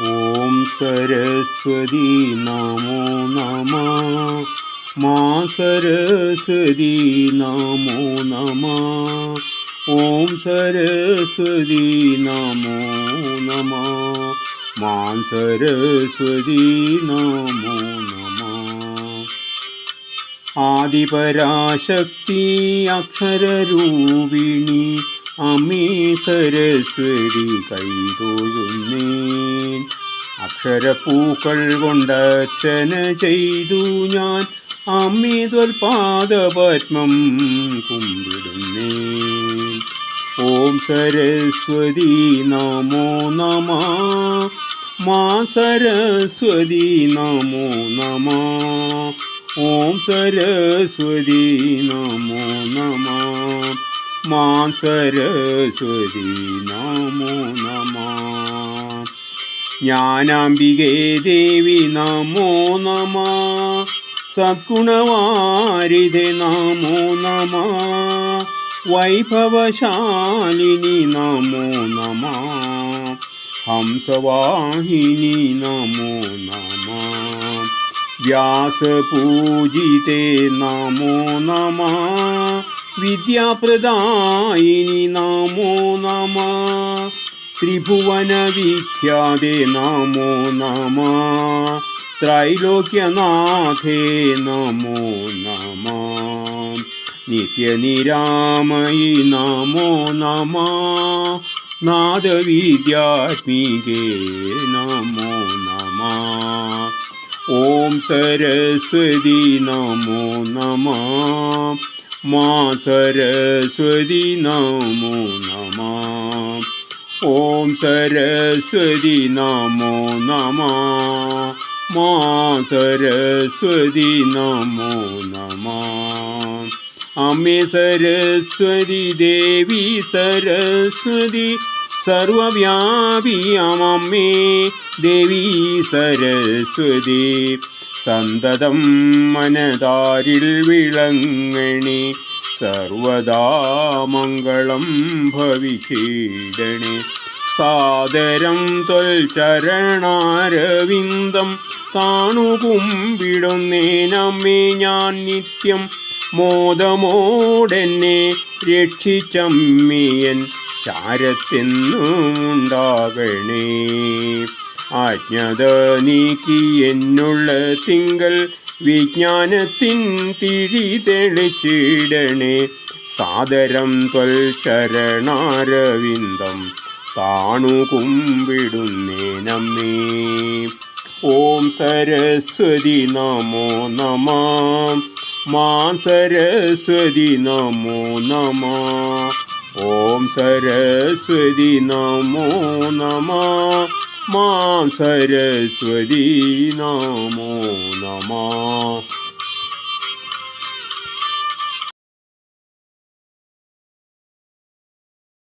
ഓം സരസ്വതി നമോ നമ. മാ സരസ്വതി നമോ നമ. ഓം സരസ്വതി നമോ നമ. മാ സരസ്വതി നമോ നമ. ആദിപരാശക്തി അക്ഷരരൂപിണി അമീ സരസ്വതി കൈതൊഴുന്നേ. അക്ഷരപ്പൂക്കൾ കൊണ്ടച്ഛന് ചെയ്തു ഞാൻ. അമ്മേ കുമ്പിടുന്നേ. ഓം സരസ്വതി നമോ നമ. മാ സരസ്വതി നമോ നമ. ഓം സരസ്വതി നമോ നമ. മാ സരസ്വതി നമോ നമ. ज्ञानाम्बिके देवि नमो नमः। सद्गुणवारिधे नमो नमः। वैभवशालिनि नमो नमः। हंसवाहिनी नमो नमः। व्यासपूजिते नमो नमः। विद्याप्रदायिनि नमो नमः। ത്രിഭുവനവിഖ്യാതേ നമോ നമ. ത്രൈലോക്യനാഥേ നമോ നമ. നിത്യനിരാമയി നമോ നമ. നാദവിദ്യാത്മികേ നമോ നമ. ഓം സരസ്വതി നമോ നമ. മാ സരസ്വതി നമോ നമ. ഓം സരസ്വതി നമോ നമ. മാ സരസ്വതി നമോ നമ. അമ്മേ സരസ്വതി ദേവി സരസ്വതി സർവവ്യാപിയമമ്മേ ദേവി സരസ്വതി. സന്തതം മനതാരിൽ വിളങ്ങണി സർവദാ മംഗളം ഭവിക്കീടണേ സാദരം തൊൽ ചരണാരവിന്ദം താണുകുമ്പിടുന്നേനമ്മേ ഞാൻ നിത്യം മോദമോടെന്നെ രക്ഷിച്ചമ്മിയൻ ചാരത്തെന്നുമുണ്ടാകണേ. ആജ്ഞത നീക്കി എന്നുള്ള തിങ്കൾ വിജ്ഞാനത്തിൻ തിഴി തെളിച്ചിടണേ. സാദരം ത്വൽ ചരണാരവിന്ദം താണു കുമ്പിടുന്നേനമ്മേ ഓം സരസ്വതി നമോ നമ. മാ സരസ്വതി നമോ നമ. ഓം സരസ്വതി നമോ നമ. മാം സരസ്വതി നമോ നമ